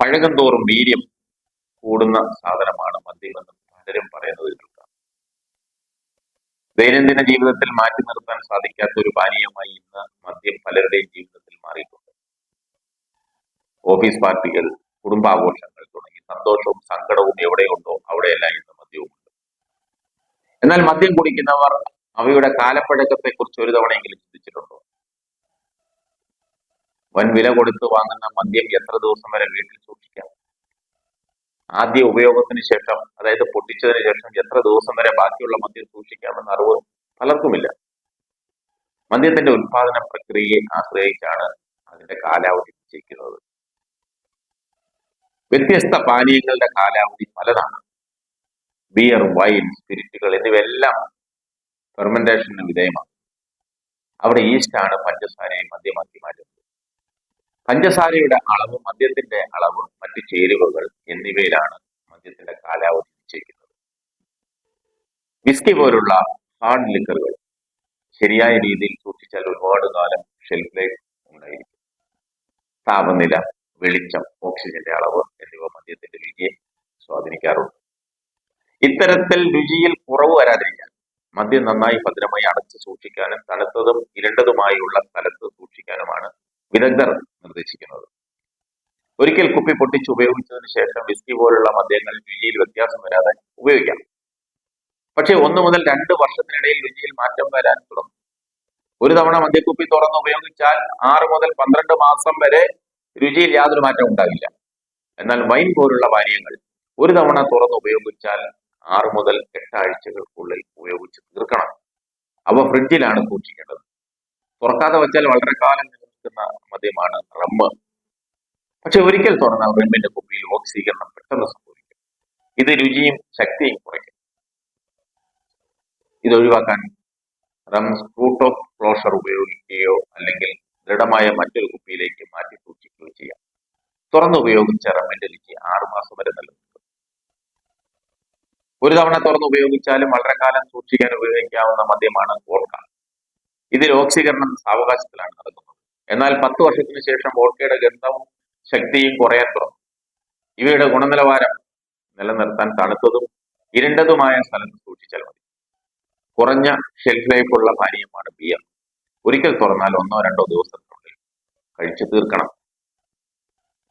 പഴകും തോറും വീര്യം കൂടുന്ന സാധനമാണ് മദ്യമെന്ന് പലരും പറയുന്നത് കേൾക്കാം. ദൈനംദിന ജീവിതത്തിൽ മാറ്റി നിർത്താൻ സാധിക്കാത്ത ഒരു പാനീയമായി ഇന്ന് മദ്യം പലരുടെയും ജീവിതത്തിൽ മാറിയിട്ടുണ്ട്. ഓഫീസ് പാർട്ടികൾ കുടുംബാഘോഷങ്ങൾ തുടങ്ങി സന്തോഷവും സങ്കടവും എവിടെയുണ്ടോ അവിടെയെല്ലാം ഇന്ന് മദ്യവുമുണ്ട്. എന്നാൽ മദ്യം കുടിക്കുന്നവർ അവയുടെ കാലപ്പഴക്കത്തെ കുറിച്ച് ഒരു തവണയെങ്കിലും ചിന്തിച്ചിട്ടുണ്ടോ? വൻ വില കൊടുത്ത് വാങ്ങുന്ന മദ്യം എത്ര ദിവസം വരെ വീട്ടിൽ സൂക്ഷിക്കാം? ആദ്യ ഉപയോഗത്തിന് ശേഷം അതായത് പൊട്ടിച്ചതിന് ശേഷം എത്ര ദിവസം വരെ ബാക്കിയുള്ള മദ്യം സൂക്ഷിക്കാമെന്ന അറിവ് പലർക്കുമില്ല. മദ്യത്തിന്റെ ഉത്പാദന പ്രക്രിയയെ ആശ്രയിച്ചാണ് അതിന്റെ കാലാവധി നിശ്ചയിക്കുന്നത്. വ്യത്യസ്ത പാനീയങ്ങളുടെ കാലാവധി പലതാണ്. ബിയർ വൈൻ സ്പിരിറ്റുകൾ എന്നിവയെല്ലാം ഫെർമെന്റേഷന് വിധേയമാണ് അവിടെ ഈസ്റ്റാണ് പഞ്ചസാരയെ മദ്യമാക്കി മാറ്റുന്നത്. പഞ്ചസാരയുടെ അളവ് മദ്യത്തിന്റെ അളവ് മറ്റ് ചേരുവകൾ എന്നിവയിലാണ് മദ്യത്തിന്റെ കാലാവധി നിശ്ചയിക്കുന്നത്. വിസ്കി പോലുള്ള ഹാർഡ് ലിക്കറുകൾ ശരിയായ രീതിയിൽ സൂക്ഷിച്ചാൽ ഒരുപാട് കാലം ഷെൽഫ് ലൈഫ് ഉണ്ടായിരിക്കും. താപനില വെളിച്ചം ഓക്സിജന്റെ അളവ് എന്നിവ മദ്യത്തിന്റെ രുചിയെ സ്വാധീനിക്കാറുണ്ട്. ഇത്തരത്തിൽ രുചിയിൽ കുറവ് വരാതിരിക്കാൻ മദ്യം നന്നായി ഭദ്രമായി അടച്ചു സൂക്ഷിക്കാനും തണുത്തതും ഇരണ്ടതുമായുള്ള സ്ഥലത്ത് സൂക്ഷിക്കാനുമാണ് വിദഗ്ധർ നിർദ്ദേശിക്കുന്നത് ഒരിക്കൽ കുപ്പി പൊട്ടിച്ച് ഉപയോഗിച്ചതിന് ശേഷം വിസ്കി പോലുള്ള മദ്യങ്ങൾ രുചിയിൽ വ്യത്യാസം വരാതെ ഉപയോഗിക്കാം. പക്ഷേ ഒന്ന് മുതൽ രണ്ട് വർഷത്തിനിടയിൽ രുചിയിൽ മാറ്റം വരാൻ തുടങ്ങും. ഒരു തവണ മദ്യക്കുപ്പി തുറന്ന് ഉപയോഗിച്ചാൽ ആറ് മുതൽ പന്ത്രണ്ട് മാസം വരെ രുചിയിൽ യാതൊരു മാറ്റം ഉണ്ടാകില്ല എന്നാൽ വൈൻ പോലുള്ള പാനീയങ്ങൾ ഒരു തവണ തുറന്ന് ഉപയോഗിച്ചാൽ ആറ് മുതൽ എട്ടാഴ്ചകൾക്കുള്ളിൽ ഉപയോഗിച്ച് തീർക്കണം. അവ ഫ്രിഡ്ജിലാണ് സൂക്ഷിക്കേണ്ടത്. തുറക്കാതെ വെച്ചാൽ വളരെ കാലം നിലനിൽക്കുന്ന മദ്യമാണ് റമ്മ് പക്ഷെ ഒരിക്കൽ തുറന്നാൽ റമ്മിന്റെ കുപ്പിയിൽ ഓക്സീകരണം പെട്ടെന്ന് സംഭവിക്കും. ഇത് രുചിയും ശക്തിയും കുറയ്ക്കും. ഇത് ഒഴിവാക്കാൻ റം സ്ക്രൂട്ട് ഓഫ് ക്ലോഷർ ഉപയോഗിക്കുകയോ അല്ലെങ്കിൽ ദൃഢമായ മറ്റൊരു കുപ്പിയിലേക്ക് മാറ്റി സൂക്ഷിക്കുകയോ ചെയ്യാം. തുറന്ന് ഉപയോഗിച്ച റമ്മിന്റെ രുചി ആറുമാസം വരെ നിലനിൽക്കും. ഒരു തവണ തുറന്ന് ഉപയോഗിച്ചാലും വളരെ കാലം സൂക്ഷിക്കാൻ ഉപയോഗിക്കാവുന്ന മദ്യമാണ് ഗോർക്ക ഇതിൽ ഓക്സീകരണം സാവകാശത്തിലാണ് നടക്കുന്നത്. എന്നാൽ പത്ത് വർഷത്തിന് ശേഷം ഓർക്കയുടെ ഗന്ധവും ശക്തിയും കുറയാൻ തുടങ്ങും ഇവയുടെ ഗുണനിലവാരം നിലനിർത്താൻ തണുത്തതും ഇരുണ്ടതുമായ സ്ഥലത്ത് സൂക്ഷിച്ചാൽ മതി. കുറഞ്ഞ ഷെൽഫ് ലൈഫുള്ള പാനീയമാണ് ബിയർ ഒരിക്കൽ തുറന്നാൽ ഒന്നോ രണ്ടോ ദിവസത്തിനുള്ളിൽ കഴിച്ചു തീർക്കണം.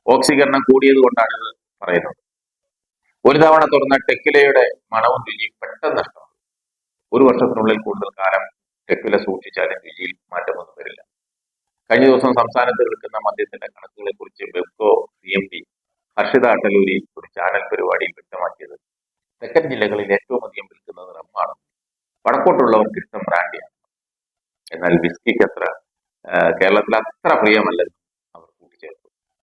ഓക്സീകരണം കൂടിയത് കൊണ്ടാണ് ഇത് പറയുന്നത്. ഒരു തവണ തുറന്ന ടെക്കിലയുടെ മണവും രുചിയും പെട്ടെന്ന് നഷ്ടമാകും. ഒരു വർഷത്തിനുള്ളിൽ കൂടുതൽ കാലം ടെക്കില സൂക്ഷിച്ചാലും രുചിയിൽ മാറ്റമൊന്നും വരില്ല. കഴിഞ്ഞ ദിവസം സംസ്ഥാനത്ത് വിൽക്കുന്ന മദ്യത്തിന്റെ കണക്കുകളെ കുറിച്ച് Bevco C M D Harshita Attaluri ഒരു ചാനൽ പരിപാടിയിൽ വ്യക്തമാക്കിയത് തെക്കൻ ജില്ലകളിൽ ഏറ്റവും അധികം വിൽക്കുന്നത് റമ്മാണ്. വടക്കോട്ടുള്ളവർക്ക് ഇഷ്ടം ബ്രാൻഡിയാണ്. എന്നാൽ വിസ്കിക്ക് അത്ര കേരളത്തിൽ അത്ര പ്രിയമല്ല.